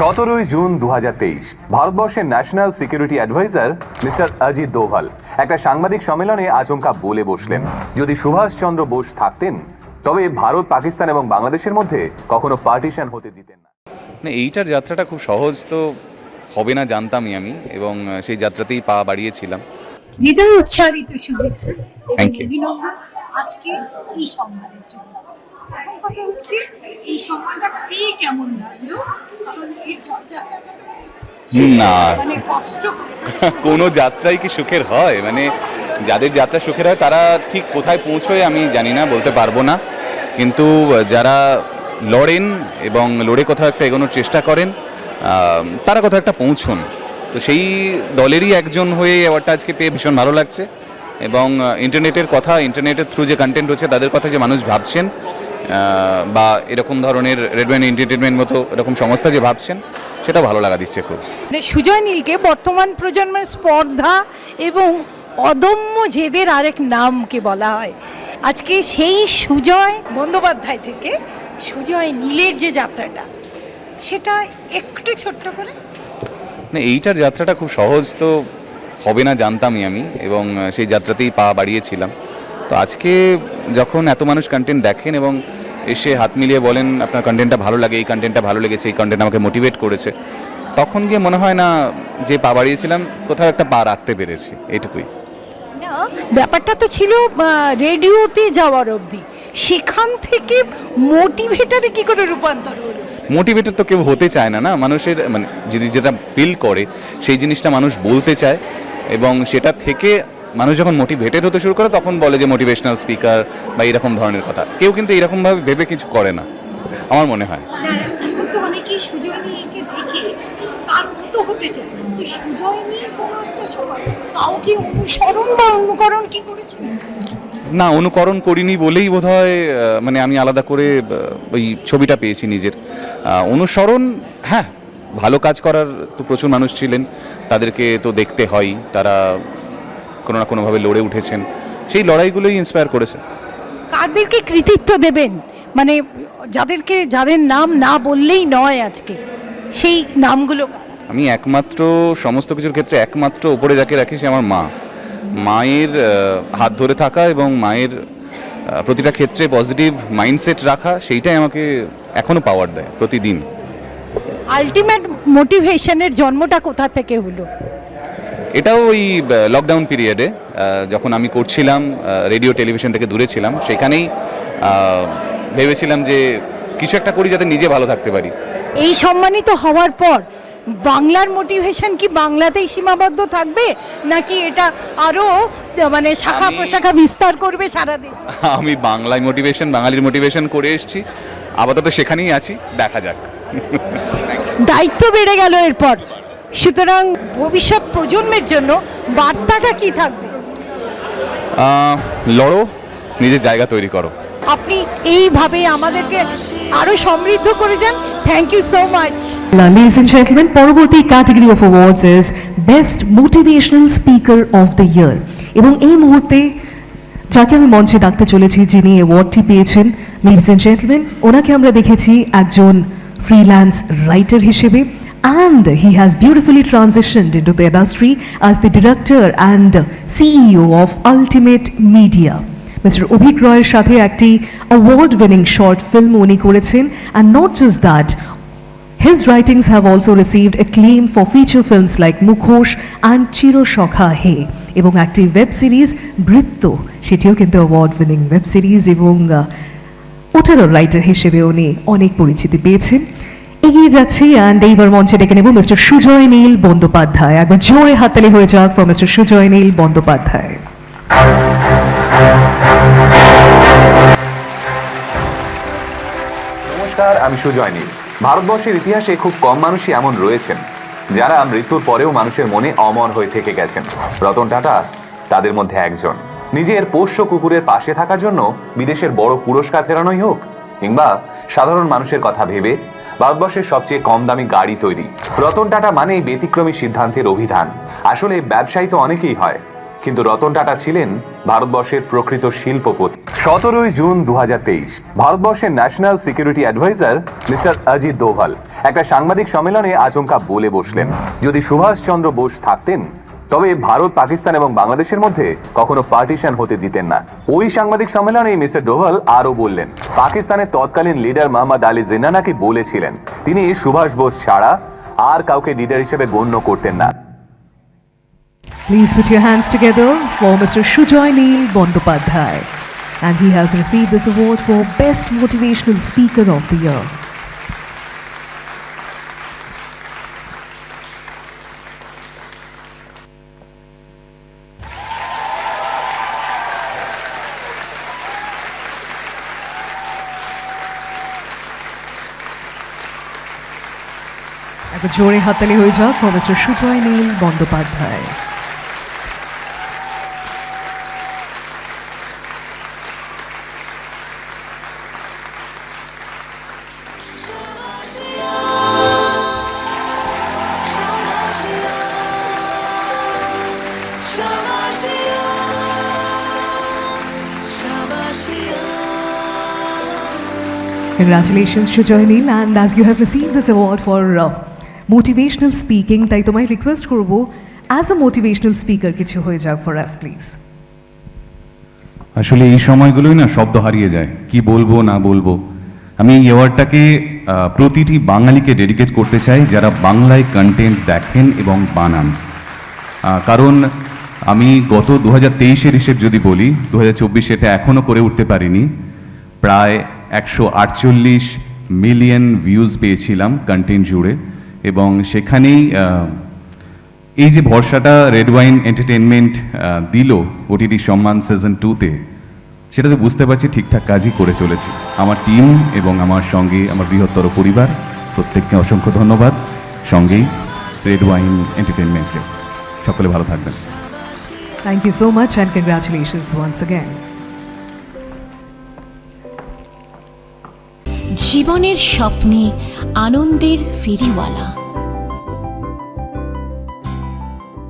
সতেরোই জুন দু ভারতবর্ষের national security adviser mister Ajit Doval একটা সাংবাদিক সম্মেলনে আচমকা বলে বসলেন। যদি সুভাষচন্দ্র বোস থাকতেন তবে ভারত পাকিস্তান এবং বাংলাদেশের মধ্যে কখনো পার্টিশন হতে দিতেন না। না এইটার যাত্রাটা খুব সহজ তো হবে না জানতামই আমি এবং সেই যাত্রাতেই পা বাড়িয়েছিলাম। হৃদয় উচ্চারিত শুভেচ্ছা you. অভিনন্দন আজকে এই সম্মানের জন্য। প্রথম কথা হচ্ছে এই সম্মানটা পেয়ে কেমন লাগল? কারণ তো না। মানে কষ্ট কোনো যাত্রাই কি সুখের হয়? মানে যাদের যাত্রা সুখের হয় তারা ঠিক কোথায় পৌঁছয় আমি জানি না বলতে পারব না। কিন্তু যারা লড়েন এবং লড়ে কোথাও একটা এগোনোর চেষ্টা করেন তারা কোথাও একটা পৌঁছন। তো সেই দলেরই একজন হয়ে অ্যাওয়ার্ডটা আজকে পেয়ে ভীষণ ভালো লাগছে। এবং ইন্টারনেটের কথা ইন্টারনেটের থ্রু যে কন্টেন্ট হচ্ছে তাদের কথা যে মানুষ ভাবছেন বা এরকম ধরনের রেডম্যান এন্টারটেনমেন্ট মতো এরকম সংস্থা যে ভাবছেন সেটা ভালো লাগা দিচ্ছে খুব। মানে সুজয় নীলকে বর্তমান প্রজন্মের স্পর্ধা এবং অদম্য জেদের আরেক নামকে বলা হয়। আজকে সেই সুজয় বন্দ্যোপাধ্যায় থেকে সুজয় নীলের যে যাত্রাটা সেটা একটু ছোট্ট করে? না এইটার যাত্রাটা খুব সহজ তো হবে না জানতামই আমি এবং সেই যাত্রাতেই পা বাড়িয়েছিলাম। তো আজকে যখন এত মানুষ কন্টেন্ট দেখেন এবং এসে হাত মিলিয়ে বলেন আপনার কন্টেন্টটা ভালো লাগে এই কন্টেন্টটা ভালো লেগেছে এই কন্টেন্ট আমাকে মোটিভেট করেছে তখন গিয়ে মনে হয় না যে পা বাড়িয়েছিলাম কোথাও একটা পা রাখতে পেরেছি এইটুকুই। না ব্যাপারটা তো ছিল রেডিওতে যাওয়ার অবধি। সেখান থেকে মোটিভেটারে কি করে রূপান্তর হলো? মোটিভেটেড তো কেউ হতে চায় না না? মানুষের মানে যদি যেটা ফিল করে সেই জিনিসটা মানুষ বলতে চায় এবং সেটা থেকে মানুষ যখন মোটিভেটেড হতে শুরু করে তখন বলে যে মোটিভেশনাল স্পিকার বা এরকম ধরনের কথা। কেউ কিন্তু এরকমভাবে ভেবে কিছু করে না আমার মনে হয়। না, অনুকরণ করিনি বলেই বোধ মানে আমি আলাদা করে ওই ছবিটা পেয়েছি নিজের। অনুসরণ হ্যাঁ ভালো কাজ করার তো প্রচুর মানুষ ছিলেন। তাদেরকে তো দেখতে হয় তারা কোনো না কোনোভাবে লড়ে উঠেছেন। সেই লড়াইগুলোই ইন্সপায়ার করেছে কাদেরকে কৃতিত্ব দেবেন? মানে যাদেরকে যাদের নাম না বললেই নয় আজকে সেই নামগুলো আমি একমাত্র সমস্ত কিছুর ক্ষেত্রে একমাত্র ওপরে যাকে রাখি সে আমার মা। মায়ের হাত ধরে থাকা এবং মায়ের প্রতিটা ক্ষেত্রে পজিটিভ মাইন্ডসেট রাখা সেইটাই আমাকে এখনও পাওয়ার দেয় প্রতিদিন। আলটিমেট মোটিভেশনের জন্মটা কোথা থেকে হলো? এটাও ওই লকডাউন পিরিয়ডে যখন আমি করছিলাম রেডিও টেলিভিশন থেকে দূরে ছিলাম সেখানেই ভেবেছিলাম যে কিছু একটা করি যাতে নিজে ভালো থাকতে পারি। এই সম্মানিত হওয়ার পর বাংলার মোটিভেশন কি বাংলাতেই সীমাবদ্ধ থাকবে? নাকি এটা আরও মানে শাখা প্রশাখা বিস্তার করবে সারা দেশ? আমি বাংলায় মোটিভেশন বাঙালির মোটিভেশন করে এসেছি। আপাতত সেখানেই আছি দেখা যাক। দায়িত্ব বেড়ে গেল এরপর। সুতরাং ভবিষ্যৎ প্রজন্মের জন্য বার্তাটা কি থাকবে? লড়ো নিজের জায়গা তৈরি করো। আপনি এইভাবে আমাদেরকে আরও সমৃদ্ধ করে যান thank you so much Ladies and gentlemen, পরবর্তী category of awards is best motivational speaker of the year এবং এই মুহূর্তে যাকে আমি মঞ্চে ডাকতে চলেছি যিনি অ্যাওয়ার্ডটি পেয়েছেন লেডিস অ্যান্ড জেন্টলম্যান ওনাকে আমরা দেখেছি একজন ফ্রিল্যান্স রাইটার হিসেবে। and he has beautifully transitioned into the industry as the director and CEO of Ultimate Media. Mister Abhik রয়ের সাথে একটি অ্যাওয়ার্ড উইনিং শর্ট ফিল্ম উনি করেছেন and not just that His writings have also received acclaim for feature films like মুখোশ and চির সখা হে এবং একটি ওয়েব সিরিজ বৃত্ত সেটিও কিন্তু অ্যাওয়ার্ড উইনিং ওয়েব সিরিজ এবং আহ, ওটারও রাইটার হিসেবে উনি অনেক পরিচিতি পেয়েছেন এগিয়ে যাচ্ছি অ্যান্ড এইবার মঞ্চে ডেকে নেব মিস্টার সুজয় নীল বন্দ্যোপাধ্যায়। একবার জোরে হাততালি হয়ে যাক ফর মিস্টার সুজয় নীল বন্দ্যোপাধ্যায়। নমস্কার, আমি সুজয় নীল ভারতবর্ষের ইতিহাসে খুব কম মানুষই এমন রয়েছেন, যারা মৃত্যুর পরেও মানুষের মনে অমর হয়ে থেকে গেছেন। রতন টাটা, তাদের মধ্যে একজন। নিজের পোষ্য কুকুরের পাশে থাকার জন্য বিদেশের বড় পুরস্কার ফেরানোই হোক, কিংবা সাধারণ মানুষের কথা ভেবে ভারতবর্ষের সবচেয়ে কম দামি গাড়ি তৈরি। রতন টাটা মানেই ব্যতিক্রমী সিদ্ধান্তের অভিধান। আসলে ব্যবসায়ী তো অনেকেই হয়, কিন্তু রতন টাটা ছিলেন ভারতবর্ষের প্রকৃত শিল্পপতি। সতেরোই জুন দু হাজার তেইশ, ভারতবর্ষের national security adviser mister Ajit Doval একটা সাংবাদিক সম্মেলনে আচমকা বলে বসলেন। যদি সুভাষচন্দ্র বোস থাকতেন তবে ভারত, পাকিস্তান এবং বাংলাদেশের মধ্যে কখনো পার্টিশন হতে দিতেন না ওই সাংবাদিক সম্মেলনে মিস্টার ডোভাল আরও বললেন, পাকিস্তানের তৎকালীন লিডার মোহাম্মদ আলী জিন্না নাকি বলেছিলেন, তিনি সুভাষ বোস ছাড়া আর কাউকে লিডার হিসেবে গণ্য করতেন না Please put your hands together for Mr. Shujoy Neil Bondopadhyay. And he has received this award for Best Motivational Speaker of the Year. একবার জোরে হাততালি হয়ে যাক Mr. Sujoy Neel Bandyopadhyay Congratulations, Shujoy Neil, and as you have received this award for uh, motivational speaking, তাই তোমায় request করব as a motivational speaker কিছু হয়ে যাক ফর আস প্লিজ আসলে এই সময়গুলোই না শব্দ হারিয়ে যায়। কি বলব না বলব। আমি এই অ্যাওয়ার্ডটাকে প্রতিটি বাঙালিকে ডেডিকেট করতে চাই যারা বাংলায় কন্টেন্ট দেখেন এবং বানান। কারণ আমি গত দু হাজার তেইশের হিসেব যদি বলি দু হাজার চব্বিশে এটা এখনও করে উঠতে পারিনি। প্রায় একশো আটচল্লিশ মিলিয়ন ভিউজ পেয়েছিলাম কন্টেন্ট জুড়ে। এবং সেখানেই এই যে ভরসাটা red wine entertainment Dil OTT Samman season টুতে সেটা তো বুঝতে পারছি ঠিকঠাক কাজই করে চলেছি। আমার টিম এবং আমার সঙ্গে আমার বৃহত্তর পরিবার, প্রত্যেককে অসংখ্য ধন্যবাদ। সঙ্গেই রেড ওয়াইন এন্টারটেনমেন্টকে সকলে ভালো থাকবেন। Thank you so much and congratulations once again জীবনের স্বপ্নে আনন্দের ফেরিওয়ালা।